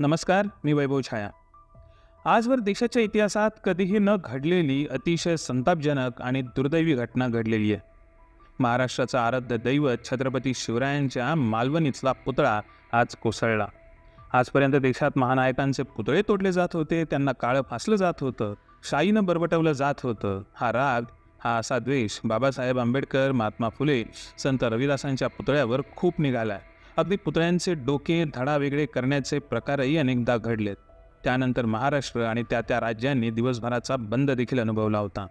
नमस्कार मी वैभव छाया. आजवर देशाच्या इतिहासात कधीही न घडलेली अतिशय संतापजनक आणि दुर्दैवी घटना घडलेली आहे. महाराष्ट्राचा आराध्य दैवत छत्रपती शिवरायांच्या मालवण इथला पुतळा आज कोसळला. आजपर्यंत देशात महानायकांचे पुतळे तोडले जात होते त्यांना काळं फासलं जात होतं शाईनं बरबटवलं जात होतं. हा राग हा असा द्वेष बाबासाहेब आंबेडकर महात्मा फुले संत रविदासांच्या पुतळ्यावर खूप निघाला आहे अगदी पुतळ्यांचे डोके धडा वेगळे करण्याचे प्रकारही अनेकदा घडलेत. त्यानंतर महाराष्ट्र आणि त्या त्या राज्यांनी दिवसभराचा बंद देखील अनुभवला होता.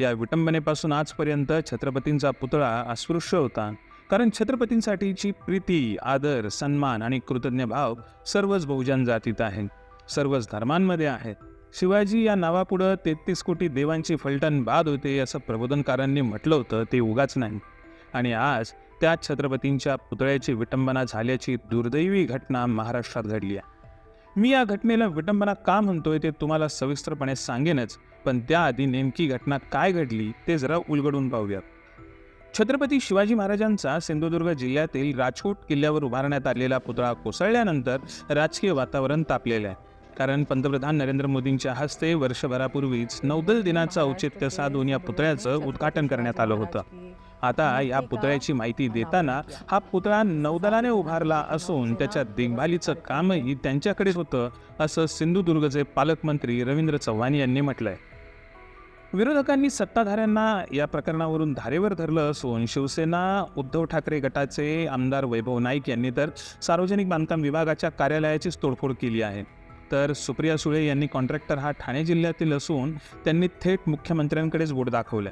या विटंबनेपासून आजपर्यंत छत्रपतींचा पुतळा अस्पृश्य होता. कारण छत्रपतींसाठीची प्रीती आदर सन्मान आणि कृतज्ञ भाव सर्वच बहुजन जातीत आहे. सर्वच धर्मांमध्ये आहे. शिवाजी या नावापुढं तेहतीस कोटी देवांची फलटण बाद होते असं प्रबोधनकारांनी म्हटलं होतं ते उगाच नाही. आणि आज त्या छत्रपतींच्या पुतळ्याची विटंबना झाल्याची दुर्दैवी घटना महाराष्ट्रात घडली आहे. मी या घटनेला विटंबना का म्हणतोय ते तुम्हाला सविस्तरपणे सांगेनच पण त्याआधी नेमकी घटना काय घडली ते जरा उलगडून पाहूयात. छत्रपती शिवाजी महाराजांचा सिंधुदुर्ग जिल्ह्यातील राजकोट किल्ल्यावर उभारण्यात आलेला पुतळा कोसळल्यानंतर राजकीय वातावरण तापलेलं आहे. कारण पंतप्रधान नरेंद्र मोदींच्या हस्ते वर्षभरापूर्वीच नौदल दिनाचं औचित्य साधून या पुतळ्याचं उद्घाटन करण्यात आलं होतं. आता या पुतळ्याची माहिती देताना हा पुतळा नौदलाने उभारला असून त्याच्या देखभालीचं कामही त्यांच्याकडेच होतं असं सिंधुदुर्गचे पालकमंत्री रवींद्र चव्हाण यांनी म्हटलंय. विरोधकांनी सत्ताधाऱ्यांना या प्रकरणावरून धारेवर धरलं असून शिवसेना उद्धव ठाकरे गटाचे आमदार वैभव नाईक यांनी तर सार्वजनिक बांधकाम विभागाच्या कार्यालयाचीच तोडफोड केली आहे. तर सुप्रिया सुळे यांनी कॉन्ट्रॅक्टर हा ठाणे जिल्ह्यातील असून त्यांनी थेट मुख्यमंत्र्यांकडेच बोट दाखवलं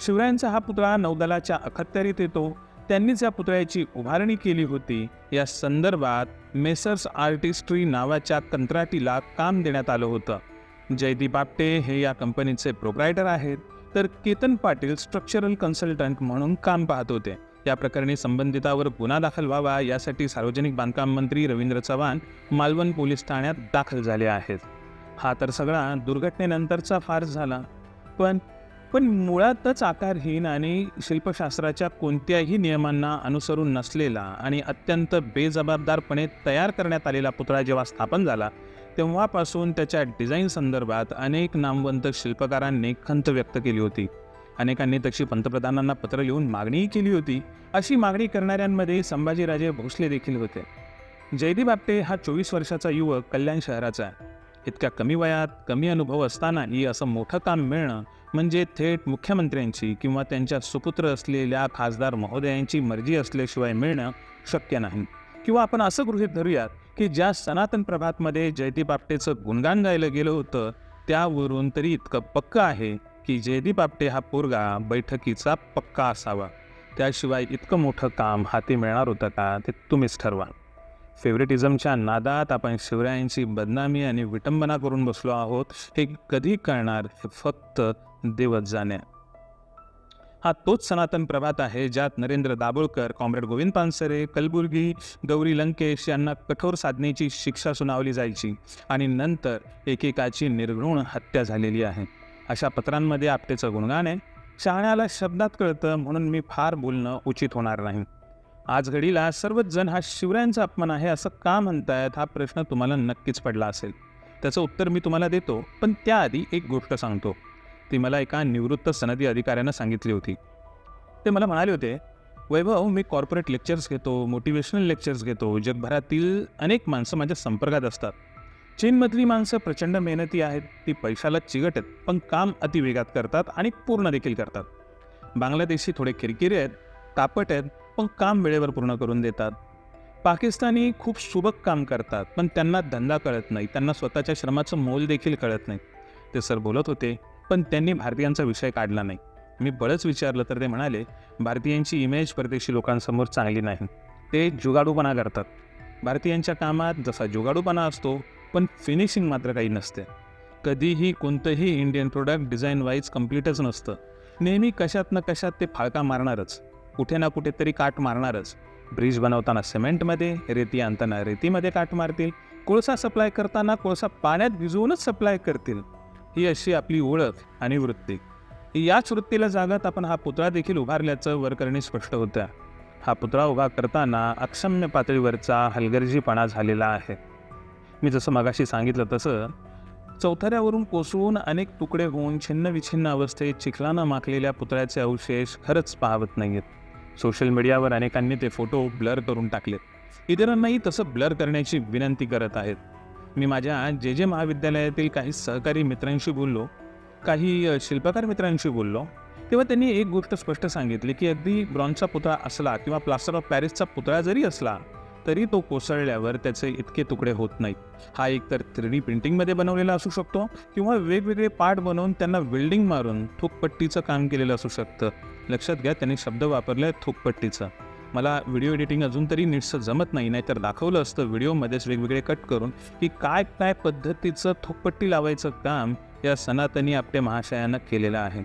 शिवरायांचा हा पुतळा नौदलाच्या अखत्यारीत येतो. त्यांनीच या पुतळ्याची उभारणी केली होती. या संदर्भात मेसर्स आर्टिस्ट्री नावाच्या कंत्राटीला काम देण्यात आलं होतं. जयदीप आपटे हे या कंपनीचे प्रोप्रायटर आहेत. तर केतन पाटील स्ट्रक्चरल कन्सल्टंट म्हणून काम पाहत होते. या प्रकरणी संबंधितावर गुन्हा दाखल व्हावा यासाठी सार्वजनिक बांधकाम मंत्री रवींद्र चव्हाण मालवण पोलीस ठाण्यात दाखल झाले आहेत. हा तर सगळा दुर्घटनेनंतरचा फार झाला. पण पण मुळातच आकारहीन आणि शिल्पशास्त्राच्या कोणत्याही नियमांना अनुसरून नसलेला आणि अत्यंत बेजबाबदारपणे तयार करण्यात आलेला पुतळा जेव्हा स्थापन झाला तेव्हापासून त्याच्या डिझाईन संदर्भात अनेक नामवंत शिल्पकारांनी खंत व्यक्त केली होती. अनेकांनी तशी पंतप्रधानांना पत्र लिहून मागणीही केली होती. अशी मागणी करणाऱ्यांमध्ये संभाजीराजे भोसले देखील होते. जयदीप आपटे हा चोवीस वर्षाचा युवक कल्याण शहराचा आहे. इतक्या कमी वयात कमी अनुभव असतानाही असं मोठं काम मिळणं म्हणजे थेट मुख्यमंत्र्यांची किंवा त्यांच्या सुपुत्र असलेल्या खासदार महोदयांची मर्जी असल्याशिवाय मिळणं शक्य नाही. किंवा आपण असं गृहीत धरूयात की ज्या सनातन प्रभातमध्ये जयदीप आपटेचं गुणगान गायलं गेलं होतं त्यावरून तरी इतकं पक्क आहे की जयदीप आपटे हा पोरगा बैठकीचा पक्का असावा. त्याशिवाय इतकं मोठं काम हाती मिळणार होतं का ते तुम्हीच ठरवा. फेवरेटिझमच्या नादात आपण शिवरायांची बदनामी आणि विटंबना करून बसलो आहोत हे कधी कळणार? हे फक्त देवच जाणे. हा तोच सनातन प्रभात आहे ज्यात नरेंद्र दाभोळकर कॉम्रेड गोविंद पानसरे कलबुर्गी गौरी लंकेश यांना कठोर साधनेची शिक्षा सुनावली जायची आणि नंतर एकेकाची निर्घृण हत्या झालेली आहे. अशा पत्रांमध्ये आपटेचं गुणगान आहे. शहाण्याला शब्दात कळतं म्हणून मी फार बोलणं उचित होणार नाही. आज घडीला सर्वच जण हा शिवरायांचा अपमान आहे असं का म्हणतायत हा प्रश्न तुम्हाला नक्कीच पडला असेल. त्याचं उत्तर मी तुम्हाला देतो पण त्याआधी एक गोष्ट सांगतो. ती मला एका निवृत्त सनदी अधिकाऱ्यानं सांगितली होती. ते मला म्हणाले होते वैभव मी कॉर्पोरेट लेक्चर्स घेतो मोटिवेशनल लेक्चर्स घेतो. जगभरातील अनेक माणसं माझ्या संपर्कात असतात. चीनमधली माणसं प्रचंड मेहनती आहेत ती पैशाला चिगट आहेत पण काम अतिवेगात करतात आणि पूर्ण देखील करतात. बांगलादेशी थोडे किरकिरे आहेत तापट आहेत पण काम वेळेवर पूर्ण करून देतात. पाकिस्तानी खूप सुबक काम करतात पण त्यांना धंदा कळत नाही. त्यांना स्वतःच्या श्रमाचं मोल देखील कळत नाही. ते सर बोलत होते पण त्यांनी भारतीयांचा विषय काढला नाही. मी बळच विचारलं तर ते म्हणाले भारतीयांची इमेज परदेशी लोकांसमोर चांगली नाही. ते जुगाडूपणा करतात. भारतीयांच्या कामात जसा जुगाडूपणा असतो पण फिनिशिंग मात्र काही नसते. कधीही कोणतंही इंडियन प्रोडक्ट डिझाईन वाईज कम्प्लीटच नसतं. नेहमी कशात ना कशात ते फाळका मारणारच. कुठे ना कुठेतरी काट मारणारच. ब्रिज बनवताना सिमेंटमध्ये रेती आणताना रेतीमध्ये काट मारतील. कोळसा सप्लाय करताना कोळसा पाण्यात भिजवूनच सप्लाय करतील. ही अशी आपली ओळख आणि वृत्ती. याच वृत्तीला जागत आपण हा पुतळा देखील उभारल्याचं वरकरणी स्पष्ट होतं हा पुतळा उभा करताना अक्षम्य पातळीवरचा हलगर्जीपणा झालेला आहे. मी जसं मगाशी सांगितलं तसं चौथऱ्यावरून कोसळून अनेक तुकडे होऊन छिन्नविछिन्न अवस्थेत चिखलानं माखलेल्या पुतळ्याचे अवशेष खरंच पाहवत नाही आहेत सोशल मीडियावर अनेकांनी ते फोटो ब्लर करून टाकलेत. इतरांनाही तसं ब्लर करण्याची विनंती करत आहेत. मी माझ्या जे जे महाविद्यालयातील काही सहकारी मित्रांशी बोललो काही शिल्पकार मित्रांशी बोललो तेव्हा त्यांनी एक गोष्ट स्पष्ट सांगितली की अगदी ब्रॉन्झचा पुतळा असला किंवा प्लास्टर ऑफ पॅरिसचा पुतळा जरी असला तरी तो कोसळल्यावर त्याचे इतके तुकडे होत नाहीत. हा एकतर थ्री डी प्रिंटिंगमध्ये बनवलेला असू शकतो किंवा वेगवेगळे पार्ट बनवून त्यांना वेल्डिंग मारून थुकपट्टीचं काम केलेलं असू शकतं. लक्षात घ्या त्यांनी शब्द वापरले थूकपट्टीचं. मला व्हिडिओ एडिटिंग अजून तरी नीटसं जमत नाही नाहीतर दाखवलं असतं व्हिडिओमध्येच वेगवेगळे कट करून की काय काय पद्धतीचं थुकपट्टी लावायचं काम या सनातनी आपल्या महाशयानं केलेलं आहे.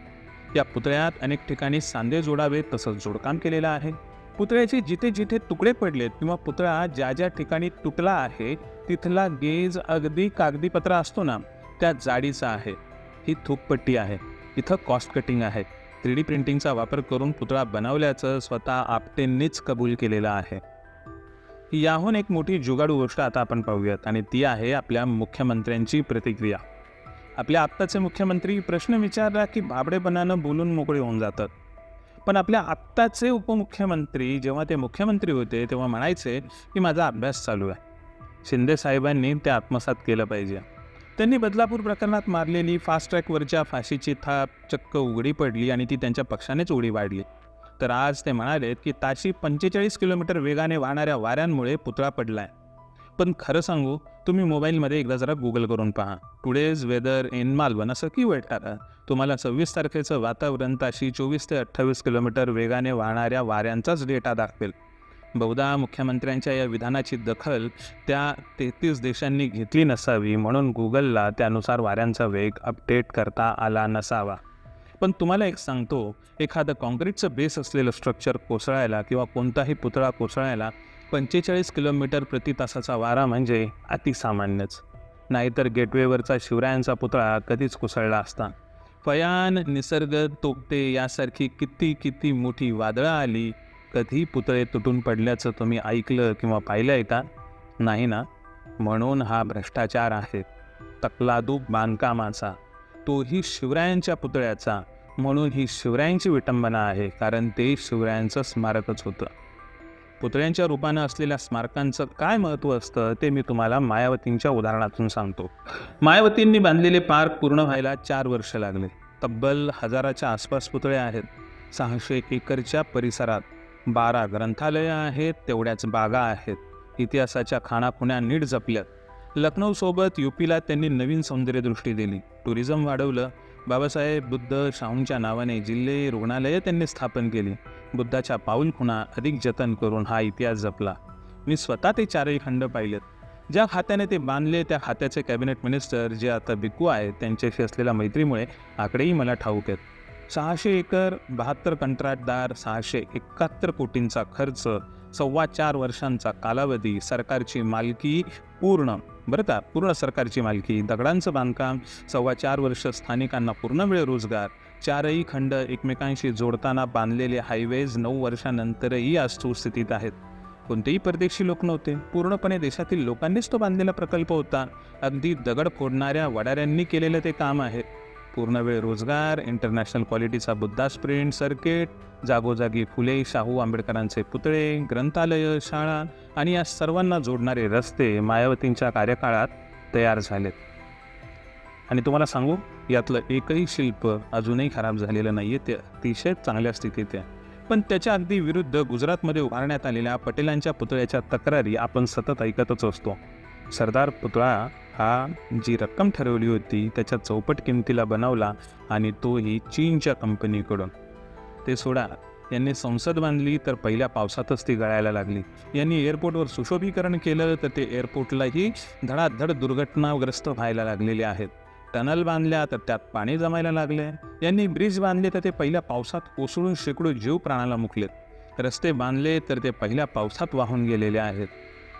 या पुतळ्यात अनेक ठिकाणी सांधे जोडावे तसंच जोडकाम केलेलं आहे. पुतळ्याचे जिथे जिथे तुकडे पडलेत किंवा पुतळा ज्या ज्या ठिकाणी तुटला आहे तिथला गेज अगदी कागदीपत्र असतो ना त्या जाडीचा आहे. ही थूकपट्टी आहे. इथं कॉस्ट कटिंग आहे. थ्री डी प्रिंटिंगचा वापर करून पुतळा बनवल्याचं स्वतः आपटेंनीच कबूल केलेलं आहे. याहून एक मोठी जुगाडू गोष्ट आता आपण पाहूयात आणि ती आहे आपल्या मुख्यमंत्र्यांची प्रतिक्रिया. आपल्या आत्ताचे मुख्यमंत्री प्रश्न विचारला की भाबडेपणानं बोलून मोकळे होऊन जातात. पण आपल्या आत्ताचे उपमुख्यमंत्री जेव्हा ते मुख्यमंत्री होते तेव्हा म्हणायचे की माझा अभ्यास चालू आहे. शिंदे साहेबांनी ते आत्मसात केलं पाहिजे. त्यांनी बदलापूर प्रकरणात मारलेली फास्ट ट्रॅकवरच्या फाशीची थाप चक्क उघडी पडली आणि ती त्यांच्या पक्षानेच उडी वाढली. तर आज ते म्हणालेत की ताशी पंचेचाळीस किलोमीटर वेगाने वाहणाऱ्या वाऱ्यांमुळे पुतळा पडला आहे पण खरं सांगू तुम्ही मोबाईलमध्ये एकदा जरा गुगल करून पहा. टुडेज वेदर इन मालवण असं कीवर्ड टाका तुम्हाला सव्वीस तारखेचं वातावरण ताशी चोवीस ते अठ्ठावीस किलोमीटर वेगाने वाहणाऱ्या वाऱ्यांचाच डेटा दाखवेल. बहुधा मुख्यमंत्र्यांच्या या विधानाची दखल त्या तेहतीस देशांनी घेतली नसावी म्हणून गुगलला त्यानुसार वाऱ्यांचा वेग अपडेट करता आला नसावा. पण तुम्हाला एक सांगतो एखादं कॉन्क्रीटचं बेस असलेलं स्ट्रक्चर कोसळायला किंवा कोणताही पुतळा कोसळायला पंचेचाळीस किलोमीटर प्रति तासाचा वारा म्हणजे अतिसामान्यच. नाहीतर गेटवेवरचा शिवरायांचा पुतळा कधीच कोसळला असता. फयान निसर्ग तोपते यासारखी किती किती मोठी वादळं आली कधी पुतळे तुटून पडल्याचं तुम्ही ऐकलं किंवा पाहिलं आहे का? नाही ना? म्हणून हा भ्रष्टाचार आहे. तकलादूप बांधकामाचा. तोही शिवरायांच्या पुतळ्याचा. म्हणून ही शिवरायांची विटंबना आहे कारण ते शिवरायांचं स्मारकच होतं. पुतळ्यांच्या रूपानं असलेल्या स्मारकांचं काय महत्त्व असतं ते मी तुम्हाला मायावतींच्या उदाहरणातून सांगतो. मायावतींनी बांधलेले पार्क पूर्ण व्हायला चार वर्ष लागले. तब्बल हजाराच्या आसपास पुतळे आहेत. सहाशे एकरच्या परिसरात बारा ग्रंथालयं आहेत तेवढ्याच बागा आहेत. इतिहासाच्या खाणाखुण्या नीट जपल्यात. लखनौसोबत युपीला त्यांनी नवीन सौंदर्यदृष्टी दिली. टुरिझम वाढवलं. बाबासाहेब बुद्ध शाहूंच्या नावाने जिल्हे रुग्णालयं त्यांनी स्थापन केली. बुद्धाच्या पाऊलखुणा अधिक जतन करून हा इतिहास जपला. मी स्वतः ते चारही खंड पाहिलेत. ज्या खात्याने ते बांधले त्या खात्याचे कॅबिनेट मिनिस्टर जे आता भिक्कू आहेत त्यांच्याशी असलेल्या मैत्रीमुळे आकडेही मला ठाऊक आहेत. सहाशे एकर बहात्तर कंत्राटदार सहाशे एकाहत्तर कोटींचा खर्च सव्वा चार वर्षांचा कालावधी सरकारची मालकी पूर्ण बरं का पूर्ण सरकारची मालकी दगडांचं बांधकाम सव्वा चार वर्ष स्थानिकांना पूर्ण वेळ रोजगार चारही खंड एकमेकांशी जोडताना बांधलेले हायवेज नऊ वर्षानंतरही आज सुस्थितीत आहेत. कोणतेही परदेशी लोक नव्हते. पूर्णपणे देशातील लोकांनीच तो बांधलेला प्रकल्प होता. अगदी दगड फोडणाऱ्या वडाऱ्यांनी केलेलं ते काम आहे. पूर्णवेळ रोजगार इंटरनॅशनल क्वालिटीचा बुद्धा स्प्रिंट सर्किट जागोजागी फुले शाहू आंबेडकरांचे पुतळे ग्रंथालय शाळा आणि या सर्वांना जोडणारे रस्ते मायावतींच्या कार्यकाळात तयार झालेत. आणि तुम्हाला सांगू यातलं एकही शिल्प अजूनही खराब झालेलं नाही आहे ते अतिशय चांगल्या स्थितीत आहे. पण त्याच्या अगदी विरुद्ध गुजरातमध्ये उभारण्यात आलेल्या पटेलांच्या पुतळ्याच्या तक्रारी आपण सतत ऐकतच असतो. सरदार पुतळा हा जी रक्कम ठरवली होती त्याच्या चौपट किमतीला बनवला आणि तोही चीनच्या कंपनीकडून. ते सोडा यांनी संसद बांधली तर पहिल्या पावसातच ती गळायला लागली. यांनी एअरपोर्टवर सुशोभीकरण केलं तर ते एअरपोर्टलाही धडाधड दुर्घटनाग्रस्त व्हायला लागलेले आहेत. टनल बांधल्या तर त्यात पाणी जमायला लागले. यांनी ब्रिज बांधले तर ते पहिल्या पावसात कोसळून शेकडो जीव प्राणाला मुकलेत रस्ते बांधले तर ते पहिल्या पावसात वाहून गेलेले आहेत.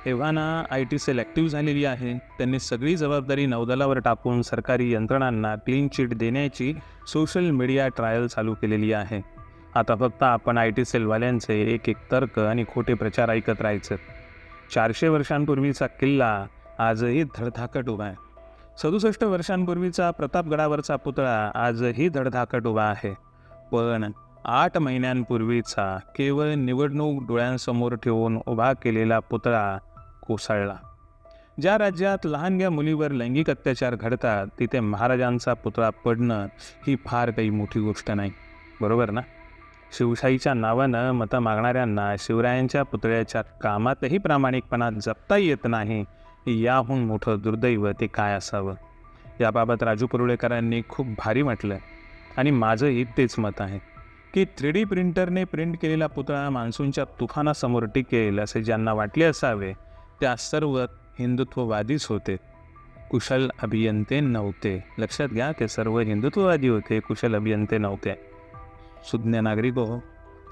एव्हाना आय टी सेल ॲक्टिव्ह झालेली आहे. त्यांनी सगळी जबाबदारी नौदलावर टाकून सरकारी यंत्रणांना क्लीन चिट देण्याची सोशल मीडिया ट्रायल चालू केलेली आहे. आता फक्त आपण आय टी सेलवाल्यांचे एक एक तर्क आणि खोटे प्रचार ऐकत राहायचं. चारशे वर्षांपूर्वीचा किल्ला आजही धडधाकट उभा आहे. सदुसष्ट वर्षांपूर्वीचा प्रतापगडावरचा पुतळा आजही धडधाकट उभा आहे. पण आठ महिन्यांपूर्वीचा केवळ निवडणूक डोळ्यांसमोर ठेवून उभा केलेला पुतळा कोसळला. ज्या राज्यात लहानग्या मुलीवर लैंगिक अत्याचार घडतात तिथे महाराजांचा पुतळा पडणं ही फार काही मोठी गोष्ट नाही. बरोबर ना? शिवशाहीच्या नावानं मतं मागणाऱ्यांना शिवरायांच्या पुतळ्याच्या कामातही प्रामाणिकपणा जपता येत नाही याहून मोठं दुर्दैव ते काय असावं? याबाबत राजू परुळेकरांनी खूप भारी म्हटलं आणि माझंही तेच मत आहे की थ्री डी प्रिंटरने प्रिंट केलेला पुतळा मान्सूनच्या तुफानासमोर टिकेल असे ज्यांना वाटले असावे त्या सर्व हिंदुत्ववादीच होते. कुशल अभियंते नव्हते. लक्षात घ्या ते सर्व हिंदुत्ववादी होते कुशल अभियंते नव्हते. सुज्ञ नागरिक हो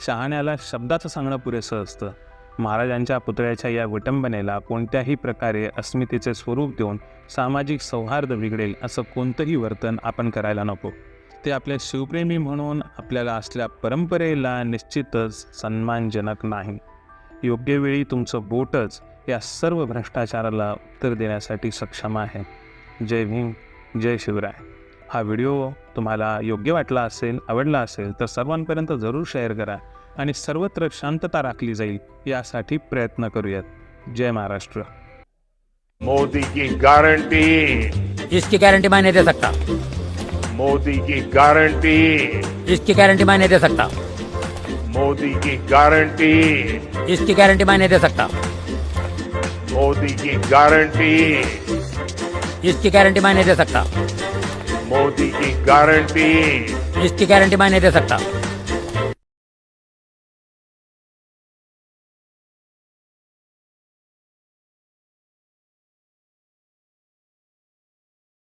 शहाण्याला शब्दाचं सांगणं पुरेसं असतं. महाराजांच्या पुतळ्याच्या या विटंबनेला कोणत्याही प्रकारे अस्मितेचे स्वरूप देऊन सामाजिक सौहार्द बिघडेल असं कोणतंही वर्तन आपण करायला नको. ते आपल्या शिवप्रेमी म्हणून आपल्याला असलेल्या परंपरेला निश्चितच सन्मानजनक नाही. योग्य वेळी तुमचं बोटच या सर्व भ्रष्टाचाराला उत्तर देण्यासाठी सक्षम आहे. जय भीम जय शिवराय. हा व्हिडिओ तुम्हाला योग्य वाटला असेल आवडला असेल तर सर्वांपर्यंत जरूर शेअर करा. आणि सर्वत्र शांतता राखली जाईल यासाठी प्रयत्न करूयात. जय महाराष्ट्र. मोदी की गारंटी. इसकी गारंटी मैं नहीं दे सकता। मोदी की गारंटी. इसकी गारंटी मैं नहीं दे सकता। मोदी की गारंटी. इसकी गारंटी मैं नहीं दे सकता। मोदी की गारंटी. इसकी गारंटी मैं नहीं दे सकता। मोदी की गारंटी. इसकी गारंटी मैं नहीं दे सकता।